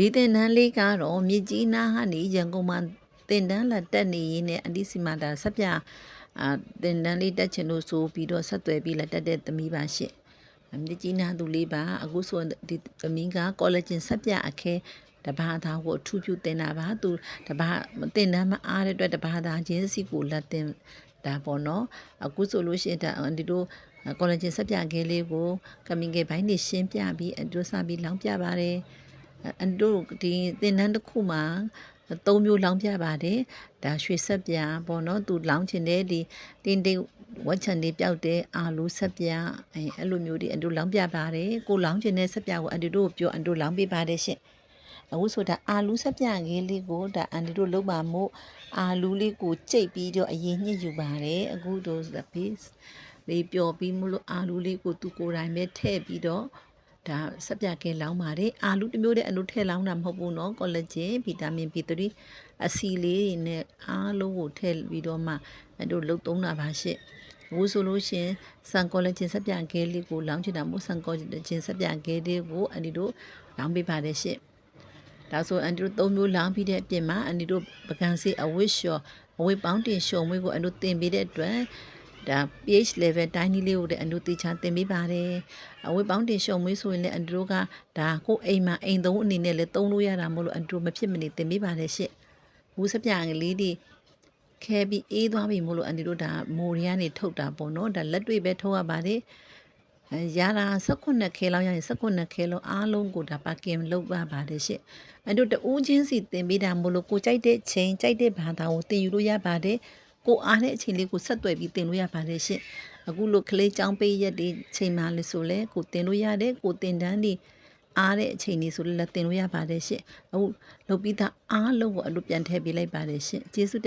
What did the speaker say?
ဒီတင်တန်းလေးကတော့မြစ်ကြီးနားကနေရန်ကုန်မှာတင်တန်းလာတက်နေရင်းနဲ့အန်တီစီမာတာဆက်ပြအာတင်တန်းလေးတက်ချင်လို့ဆိုပြီးတော့ဆက်သွယ်ပြီးလာတက်တဲ့သမီးပါရှင့်မြစ်ကြီးနားသူလေးပါအခုဆိုဒီသမီးကကောလိပ်ချင်းဆက်ပြအခဲတဘာသာကိုအထူးပြုတင်တာပါသူတဘာတင်တန်းမအားတဲ့အတွက်တဘာသာချင်းစီကိုလက်တင်ဒါပေါ့နော်အခုဆိုလို့ရှိရင်ဒါအန်တီတို့ကောလိပ်ချင်းဆက်ပြခဲလေးကိုကမင်ကေဘိုင်းနေရှင်းပြပြီးအန်တီတို့စပြီးလောင်းပြပါတယ် အန်တို့ဒီသင်တန်းတစ်ခုမှာသုံးမျိုးလောင်းပြပါတယ်ဒါရွှေဆက်ပြာပေါ့နော်သူလောင်းချင်တဲ့ဒီတင်းတင်းဝက်ချန်လေးပျောက်တဲ့အာလူဆက်ပြာအဲအဲ့လိုမျိုးတွေအန်တို့လောင်းပြပါတယ်ကိုလောင်းချင်တဲ့ဆက်ပြာကိုအန်တို့ပြောအန်တို့လောင်းပေးပါတယ်ရှင့်အခုဆိုတာအာလူဆက်ပြာငယ်လေးကိုဒါအန်တို့လုံးပါမို့အာလူလေးကိုကြိတ်ပြီးတော့အရင်ညှစ်ယူပါတယ်အခုတို့ဘေးလေးပျော်ပြီးမလို့အာလူလေးကိုသူကိုယ်တိုင်ပဲထည့်ပြီးတော့ ဒါဆက်ပြကဲလောင်းပါတယ်အာလူတစ်မျိုးတည်းအလူထဲလောင်းတာမဟုတ်ဘူးเนาะကောလာဂျင်ဗီတာမင် B3 အဆီလေးတွေနဲ့အားလုံးကိုထည့်ပြီးတော့မှအဲတို့လှုပ်သုံးတာပါရှင့်ဘိုးဆိုလို့ရှရင်ဆန်ကောလာဂျင်ဆက်ပြကဲလေးကိုလောင်းချင်တာမို့ဆန်ကောလာဂျင်ဆက်ပြကဲလေးကိုအန်ဒီတို့လောင်းပေးပါတယ်ရှင့်ဒါဆိုအန်ဒီတို့သုံးမျိုးလောင်းပြီးတဲ့အပြင်မှာအန်ဒီတို့ပကံစီအဝစ်လျှော်အဝစ်ပေါင်းတင်ရှုံမွေးကိုအန်တို့တင်ပေးတဲ့အတွက် ဒါ pH level တိုင်းကြီးလေးကိုလည်းအန်တို့တေချာတင်ပေးပါတယ်အဝတ်ပေါင်းတင်ရှုံမွေးဆိုရင်လည်းအန်ဒရိုကဒါကိုအိမ်မှာအိမ်သုံးအနေနဲ့လည်းသုံးလို့ရတာမို့လို့အန်ဒရိုမဖြစ်မနေတင်ပေးပါလေရှင့်ဘူးစပြငလေးတွေခဲပြီးအေးသွားပြီမို့လို့အန်ဒီတို့ဒါမိုရီကနေထုတ်တာပေါ့နော်ဒါလက်တွေ့ပဲထုတ်ရပါတယ်အဲရတာ18ခဲလောက်ရရင်18ခဲလောက်အားလုံးကိုဒါပါကင်လောက်ပါပါတယ်ရှင့်အန်တို့တူးချင်းစီတင်ပေးတာမို့လို့ကိုကြိုက်တဲ့ချိန်ကြိုက်တဲ့ဘာသာကိုတင်ယူလို့ရပါတယ် ကိုအားတဲ့အချိန်လေးကိုဆက်သွယ်ပြီးတင်လို့ရပါတယ်ရှင့်အခုလိုကလေးចောင်းပေးရက်ဒီချိန်မှလေဆိုလဲကိုတင်လို့ရတယ်ကိုတင်တန်းဒီအားတဲ့အချိန်ဒီဆိုလဲလည်းတင်လို့ရပါတယ်ရှင့်အခုလုပ်ပြီးသားအားလုံးကိုအလုပ်ပြန်ထည့်ပေးလိုက်ပါတယ်ရှင့်ကျေးဇူးတင်